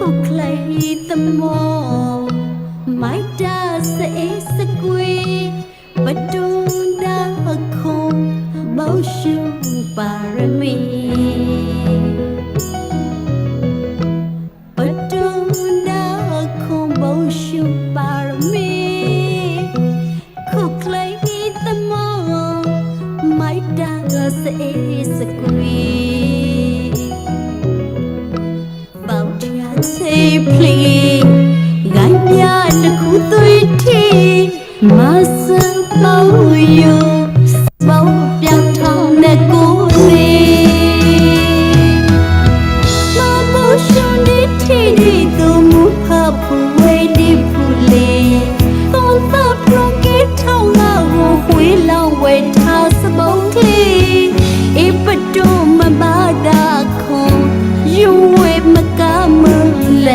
the more my does is a queen but don't da khum motion parami but don't da khum motion parami cook like the more my does is a queen က်ထရစေဖလီဂိုင်းပြတစ်ခုသွေးထီမဆပေါ့ယောပေါ့ပြောင်းထောင်းတဲ့ကိုယ်လေးမမိုးရှင်ဒီထီဒီသူမူဖဖူဝေဒီဖူလေးသွန်သပ်ပြုံးကေထောင်းငါကိုဝေးလောင်းဝဲထားစပုံးကလေးအပတူမဘာဒါခွန်ယူဝဲမကမ လ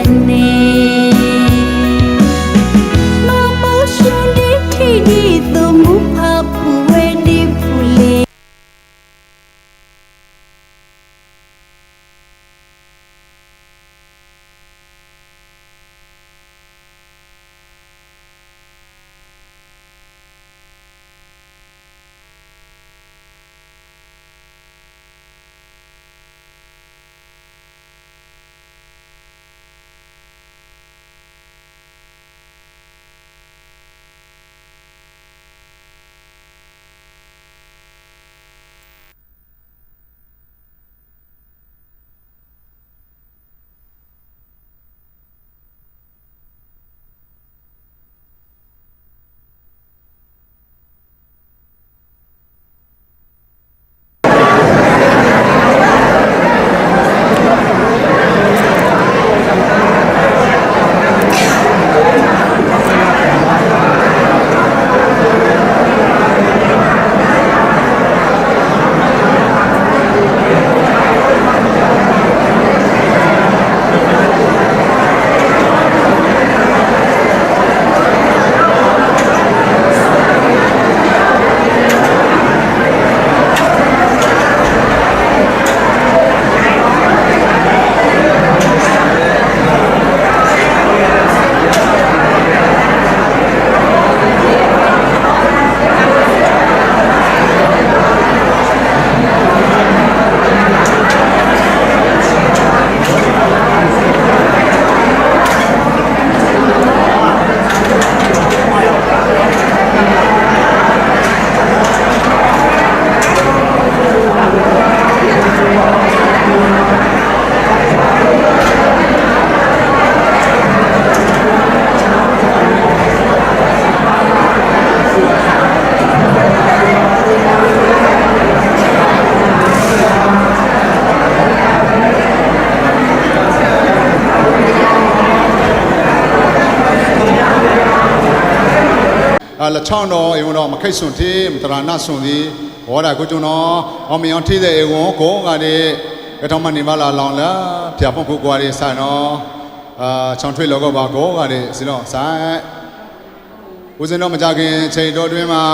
လချောင်းတော်ဧဝံတော်မခိတ်ဆွန်တိမတရဏဆွန်သည်ဘောဓာကိုကျွန်တော်အောင်မြောင်ထိတဲ့ဧဝံကိုငါတဲ့ကထောင်းမနေမလာလောင်လာဖြာဖုန်ခုကွာတဲ့ဆိုင်တော်အာချောင်းထွေလောကပါကိုငါတဲ့စင်တော်ဆိုင်ဦးစင်တော်မကြခင်ချိန်တော်တွင်မှာ